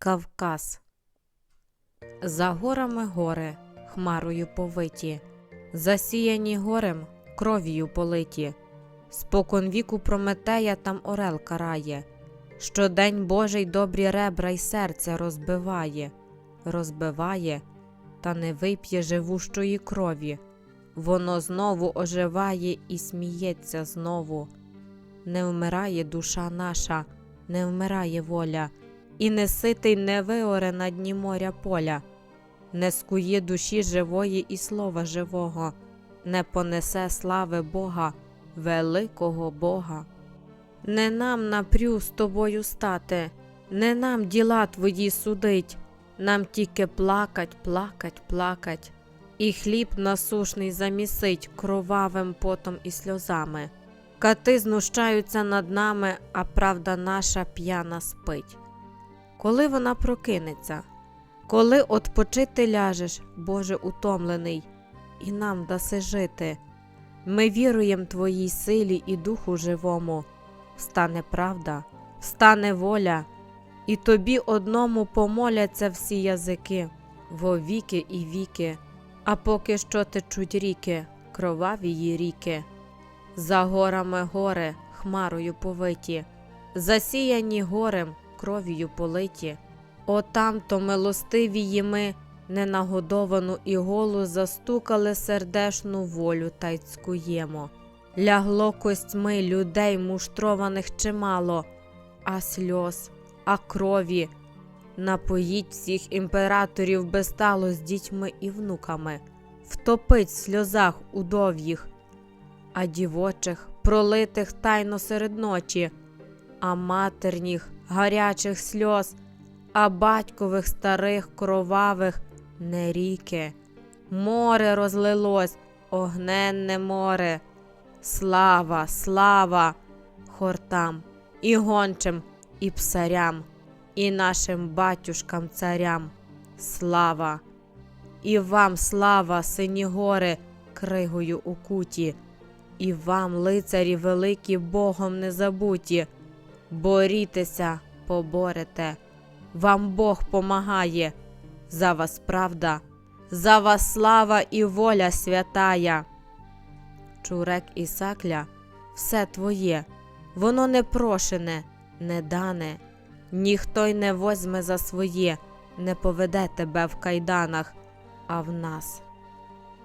Кавказ. За горами гори, хмарою повиті, засіяні горем, кров'ю политі. Спокон віку Прометея там орел карає, щодень Божий добрі ребра й серце розбиває, розбиває, та не вип'є живущої крові. Воно знову оживає і сміється знову. Не вмирає душа наша, не вмирає воля, і не ситий не виоре на дні моря поля, не скує душі живої і слова живого, не понесе слави Бога, великого Бога. Не нам напрю з тобою стати, не нам діла твої судить, нам тільки плакать, плакать, плакать, і хліб насушний замісить кровавим потом і сльозами. Кати знущаються над нами, а правда наша п'яна спить. Коли вона прокинеться, коли отпочити ляжеш, Боже утомлений, і нам даси жити. Ми віруєм Твоїй силі і духу живому. Встане правда, встане воля, і тобі одному помоляться всі язики, во віки і віки, а поки що течуть ріки, кровавії ріки. За горами гори, хмарою повиті, засіяні горем, кров'ю политі. Отам то милостивії ми, ненагодовану і голу застукали сердешну волю та й цкуємо. Лягло костьми людей муштрованих чимало, а сльоз, а крові. Напоїть всіх імператорів безстало з дітьми і внуками, втопить в сльозах удов'їх, а дівочих, пролитих тайно серед ночі, а матерніх, гарячих сльоз, а батькових старих кровавих не ріки. Море розлилось, огненне море. Слава, слава хортам, і гончим, і псарям, і нашим батюшкам царям. Слава! І вам слава, сині гори, кригою укуті, і вам, лицарі великі, Богом не забуті. Борітеся, поборете, вам Бог помагає, за вас правда, за вас слава і воля святая. Чурек і сакля все твоє, воно не прошене, не дане, ніхто й не возьме за своє, не поведе тебе в кайданах, а в нас.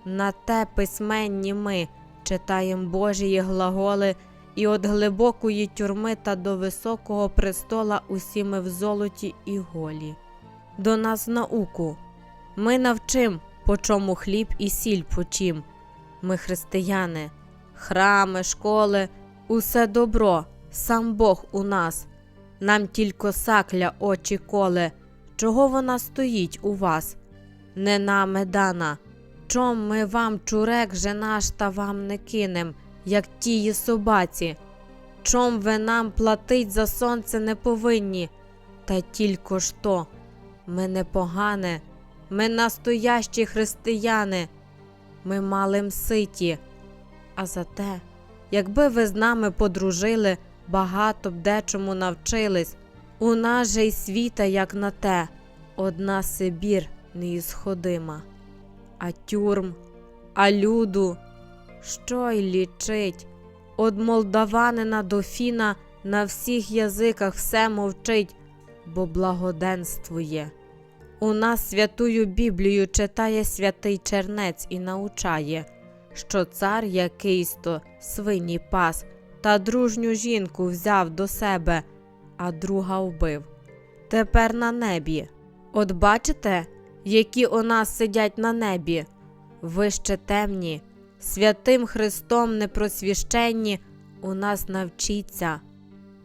На те письменні ми читаєм Божії глаголи, і от глибокої тюрми та до високого престола усі ми в золоті і голі. До нас науку. Ми навчим, по чому хліб і сіль почим. Ми християни, храми, школи, усе добро, сам Бог у нас. Нам тільки сакля очі коле, чого вона стоїть у вас? Не нами дана. Чом ми вам чурек же наш та вам не кинем, як тії собаці? Чом ви нам платить за сонце не повинні? Та тільки ж то, ми не погане, ми настоящі християни, ми малим ситі. А зате, якби ви з нами подружили, багато б дечому навчились. У нас же й світа, як на те, одна Сибір неісходима, а тюрм, а люду, що й лічить, Од молдаванина до фіна на всіх язиках все мовчить, бо благоденствує. У нас святую Біблію читає святий чернець і научає, що цар якийсь то свині пас та дружню жінку взяв до себе, а друга вбив. Тепер на небі. От бачите, які у нас сидять на небі, ви ще темні, святим Христом непросвіщенні, у нас навчіться.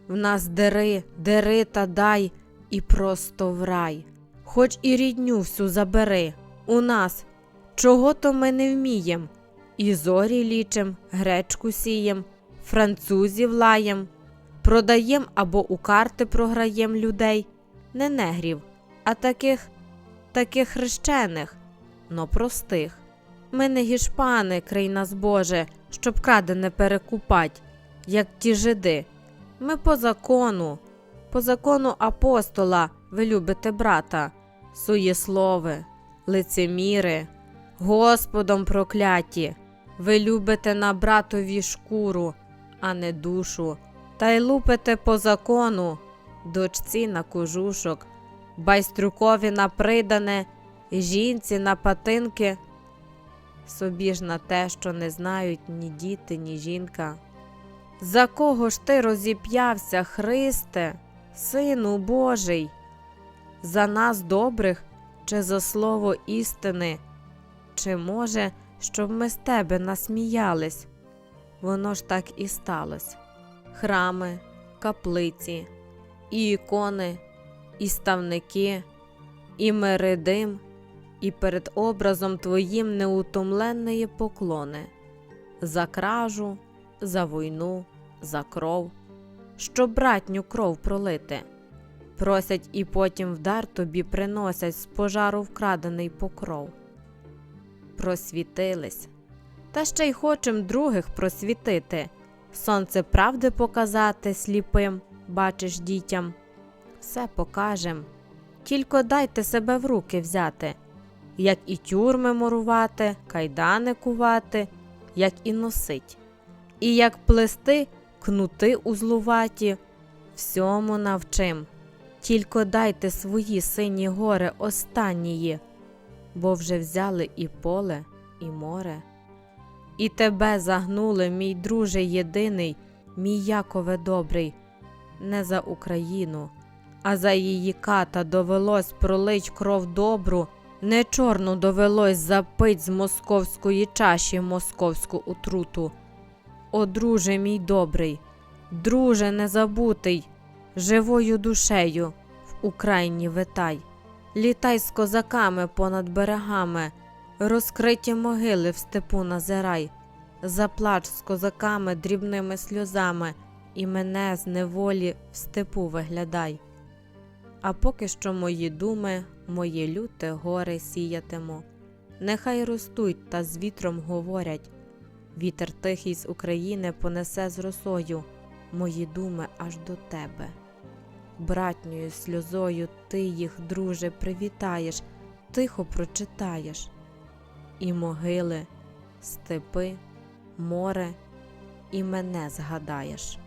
В нас дери, дери та дай і просто в рай. Хоч і рідню всю забери. У нас чого то ми не вмієм. І зорі лічим, гречку сієм, французів лаєм, продаєм або у карти програєм людей, не негрів, а таких, таких хрещених, но простих. Ми не гішпани, крий нас Боже, щоб крадене перекупать, як ті жиди. Ми по закону, по закону апостола, ви любите брата, суєслови, лицеміри, Господом прокляті, ви любите на братові шкуру, а не душу, та й лупите по закону, дочці на кожушок, байстрюкові на придане, жінці на патинки, собі ж на те, що не знають ні діти, ні жінка. За кого ж ти розіп'явся, Христе, Сину Божий? За нас добрих чи за слово істини? Чи може, щоб ми з тебе насміялись? Воно ж так і сталося. Храми, каплиці, і ікони, і ставники, і меридим, і перед образом твоїм неутомленної поклони, за кражу, за війну, за кров, щоб братню кров пролити. Просять і потім в дар тобі приносять з пожару вкрадений покров. Просвітились, та ще й хочем других просвітити, сонце правди показати сліпим, бачиш дітям. Все покажем, тільки дайте себе в руки взяти, як і тюрми мурувати, кайдани кувати, як і носить, і як плести кнути узлуваті, всьому навчим. Тільки дайте свої сині гори останнії, бо вже взяли і поле, і море. І тебе загнули, мій друже єдиний, мій Якове добрий, не за Україну, а за її ката довелось пролить кров добру, не чорну довелось запить з московської чаші московську отруту. О, друже мій добрий, друже незабутий, живою душею в Україні витай, літай з козаками понад берегами, розкриті могили в степу назирай, заплач з козаками дрібними сльозами, і мене з неволі в степу виглядай. А поки що мої думи, моє люте горе сіятиму. Нехай ростуть та з вітром говорять. Вітер тихий з України понесе з росою мої думи аж до тебе. Братньою сльозою ти їх, друже, привітаєш, тихо прочитаєш. І могили, степи, море, і мене згадаєш.